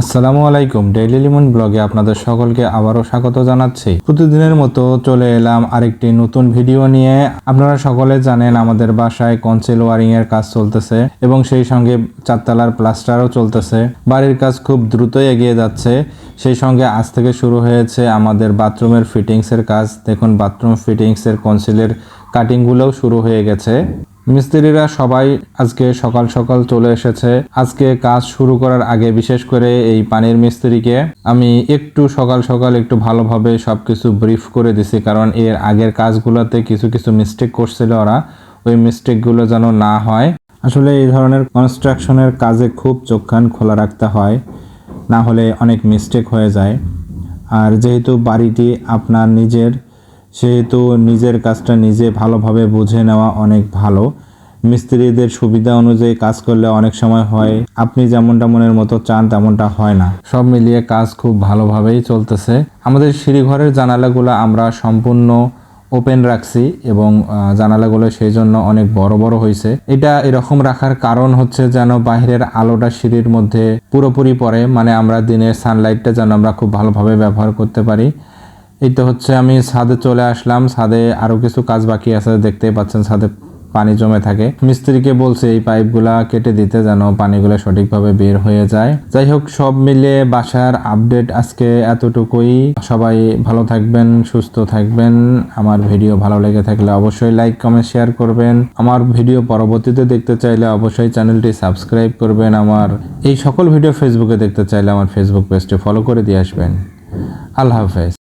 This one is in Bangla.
আসসালামু আলাইকুম। ডেইলি লিমন ব্লগে আপনাদের সকলকে আবারও স্বাগত জানাচ্ছি। প্রতিদিনের মতো চলে এলাম আরেকটি নতুন ভিডিও নিয়ে। আপনারা সকলে জানেন আমাদের বাসায় কনসিল ওয়ারিং এর কাজ চলতেছে এবং সেই সঙ্গে চারতলার প্লাস্টারও চলতেছে। বাড়ির কাজ খুব দ্রুতই এগিয়ে যাচ্ছে। সেই সঙ্গে আজ থেকে শুরু হয়েছে আমাদের বাথরুমের ফিটিংস এর কাজ। দেখুন, বাথরুম ফিটিংস এর কনসিলের কাটিংগুলোও শুরু হয়ে গেছে। মিস্ত্রিরা সবাই আজকে সকাল সকাল চলে এসেছে। আজকে কাজ শুরু করার আগে বিশেষ করে এই পানির মিস্ত্রিকে আমি একটু সকাল সকাল একটু ভালোভাবে সবকিছু ব্রিফ করে দিছি, কারণ এর আগের কাজগুলোতে কিছু কিছু মিস্টেক করছিল ওরা। ওই মিস্টেকগুলো যেন না হয়। আসলে এই ধরনের কনস্ট্রাকশনের কাজে খুব চোখ কান খোলা রাখতে হয়, না হলে অনেক মিস্টেক হয়ে যায়। আর যেহেতু বাড়িটি আপনার নিজের সেহেতু নিজের কাজটা নিজে ভালোভাবে বুঝে নেওয়া অনেক ভালো। মিস্ত্রিদের সুবিধা অনুযায়ী কাজ করলে অনেক সময় হয়। আপনি যেমনটা মনের মতো চান তেমনটা হয় না। সব মিলিয়ে কাজ খুব ভালোভাবেই চলতেছে। আমাদের সিঁড়িঘরের জানালাগুলো আমরা সম্পূর্ণ ওপেন রাখছি এবং জানালাগুলো সেই জন্য অনেক বড় বড় হয়েছে। এটা এরকম রাখার কারণ হচ্ছে যেন বাইরের আলোটা সিঁড়ির মধ্যে পুরোপুরি পড়ে। মানে আমরা দিনের সানলাইটটা যেন আমরা খুব ভালোভাবে ব্যবহার করতে পারি। এই তো হচ্ছে আমি ছাদে চলে আসলাম। ছাদে আরও কিছু কাজ বাকি আছে, দেখতেই পাচ্ছেন ছাদে পানি জমে থাকে। মিস্ত্রিকে বলছে, এই পাইপগুলা কেটে দিতে যেন পানিগুলো সঠিকভাবে বের হয়ে যায়। যাই হোক, সব মিলে বাসার আপডেট আজকে এতটুকুই। সবাই ভালো থাকবেন, সুস্থ থাকবেন। আমার ভিডিও ভালো লেগে থাকলে অবশ্যই লাইক, কমেন্ট, শেয়ার করবেন। আমার ভিডিও পরবর্তীতে দেখতে চাইলে অবশ্যই চ্যানেলটি সাবস্ক্রাইব করবেন। আমার এই সকল ভিডিও ফেসবুকে দেখতে চাইলে আমার ফেসবুক পেজটি ফলো করে দিয়ে আসবেন। আল্লাহ হাফেজ।